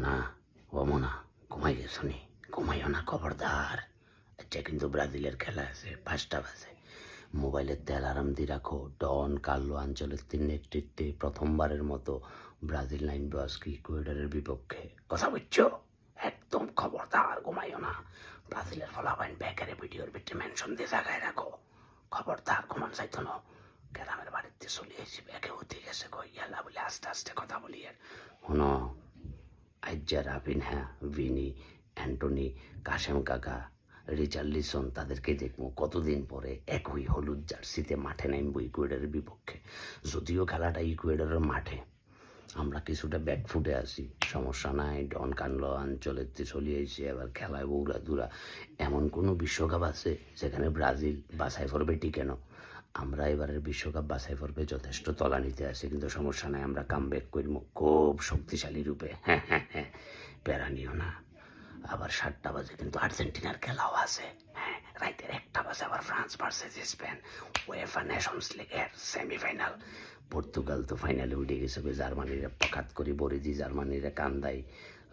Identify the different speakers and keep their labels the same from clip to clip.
Speaker 1: মনা ও মনা, ঘুমাই গেছো নি? ঘুমাইও না, খবরদার। আচ্ছা কিন্তু ব্রাজিলের খেলা আছে, পাঁচটা বাজে। মোবাইলের তেল আরাম দিয়ে রাখো। ডন কার্লো তিন নেতৃত্বে প্রথমবারের মতো ব্রাজিল নাইন আজকে ইকুয়েডারের বিপক্ষে। কথা বুঝছ? একদম খবরদার, ঘুমাইও না। ব্রাজিলের ফলাফাইন ব্যাকারে ভিডিওর ভিতরে মেনশন দিয়ে জায়গায় রাখো। খবরদার, ঘুমান চাইতো না। গ্রামের বাড়িতে চলে এসে ব্যাগে উঠে গেছে কই? ইয়ালা বলে আস্তে আস্তে কথা বলি আর। শোনো আজ্জা রাবিন হ্যাঁ ভিনি, অ্যান্টনি, কাশেম কাকা রিচার্লিসন তাদেরকে দেখব। কতদিন পরে একই হলুদ জার্সিতে মাঠে নামবো ইকুয়েডারের বিপক্ষে? যদিও খেলাটা ইকুয়েডারের মাঠে, আমরা কিছুটা ব্যাক ফুটে আসি সমস্যা নাই, ডন কানলো অঞ্চলের চলে এসে এবার খেলায় বৌরা দুরা। এমন কোনো বিশ্বকাপ আছে যেখানে ব্রাজিল বাছাই করবে টিকেন আমরা এবারের বিশ্বকাপ বাছাই পর্বে যথেষ্ট তলা নিতে আছে, কিন্তু সমস্যা নাই, আমরা কাম ব্যাক করব খুব শক্তিশালী রূপে। হ্যাঁ হ্যাঁ হ্যাঁ প্যারা নিও না। আবার সাতটা বাজে, কিন্তু আর্জেন্টিনার খেলাও আছে। হ্যাঁ রাইতের একটা বাজে, আবার France versus Spain. UEFA Nations লিগের সেমিফাইনাল পর্তুগাল তো ফাইনালে উঠে গেছে জার্মানিরা পকাত করি বরে দি জার্মানিরা কান্দাই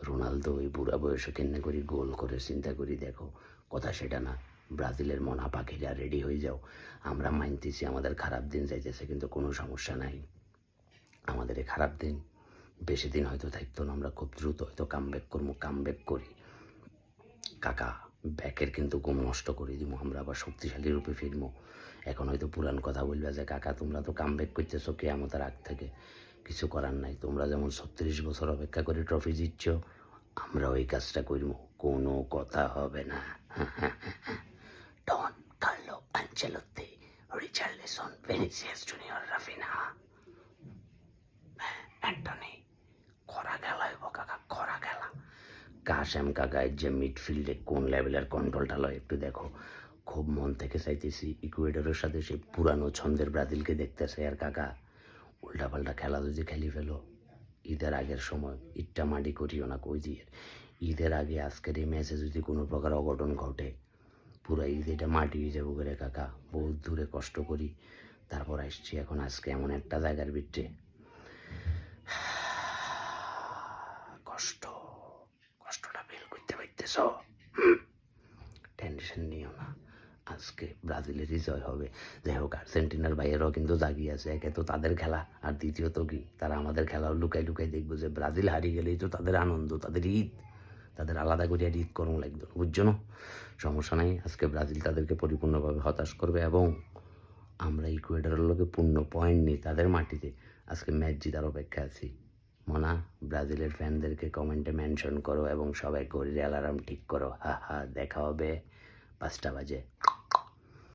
Speaker 1: রোনালদো ওই বুড়া বয়সে কেন্নে করি গোল করে, চিন্তা করি দেখো। কথা সেটা না। ব্রাজিলের মনা পাখিরা রেডি হয়ে যাও। আমরা মানতেছি আমাদের খারাপ দিন যাইতেছে, কিন্তু কোনো সমস্যা নাই। আমাদের এই খারাপ দিন, বেশি দিন হয়তো থাকতো না, আমরা খুব দ্রুত হয়তো কাম ব্যাক করব কাম ব্যাক করি। কাকা ব্যাকের কিন্তু ঘুম নষ্ট করে দিব, আমরা আবার শক্তিশালী রূপে ফিরবো। এখন হয়তো পুরান কথা বলবে যে, কাকা, তোমরা তো কাম ব্যাক করতেছো কে আমাদের আগ থেকে। কিছু করার নাই। তোমরা যেমন ছত্রিশ বছর অপেক্ষা করে ট্রফি জিতছ আমরা ওই কাজটা করব। কোনো কথা হবে না। Carlo Ancelotti Richarlison Vinicius junior Raphinha. Antony, খরা খেলা হইব কাকা খরা খেলা কাশেম কাকায় যে মিডফিল্ডে কোন লেভেলের কন্ট্রোলটা লয় একটু দেখো। খুব মন থেকে চাইতেছি ইকুয়েডরের সাথে সেই পুরানো ছন্দের ব্রাজিলকে দেখতেছে আর কাকা। উল্টাপাল্টা খেলা যদি খেলি ফেলো। ঈদের আগের সময় ঈদটা মাটি করিও না কই দিয়ে। ঈদের আগে আজকের এই ম্যাচে যদি কোনো প্রকার অঘটন ঘটে পুরো এটা মাটি হয়ে যাব করে কাকা, বহুত দূরে কষ্ট করি। তারপর আসছি এখন আজকে এমন একটা জায়গার ভিতরে। কষ্ট, কষ্টটা ফিল করতে পারতেছ? টেনশন নিও না, আজকে ব্রাজিলেরই জয় হবে। যাই হোক, আর্জেন্টিনার বাইরেও কিন্তু জাগিয়ে আছে, একে তো তাদের খেলা, আর দ্বিতীয়ত কি? তারা আমাদের খেলাও লুকাই লুকাই দেখব যে ব্রাজিল হারিয়ে গেলেই তো তাদের আনন্দ, তাদের ঈদ। তাদের আলাদা করে এডিট করুন লাগবে বুঝছ না? সমস্যা নাই, আজকে ব্রাজিল তাদেরকে পরিপূর্ণভাবে হতাশ করবে এবং আমরা ইকুয়েডারের লোকে পূর্ণ পয়েন্ট নিই তাদের মাটিতে। আজকে ম্যাচ জিতার অপেক্ষা আছি। মনা, ব্রাজিলের ফ্যানদেরকে কমেন্টে মেনশন করো এবং সবাই ঘড়ির অ্যালার্ম ঠিক করো। হা হা, দেখা হবে পাঁচটা বাজে।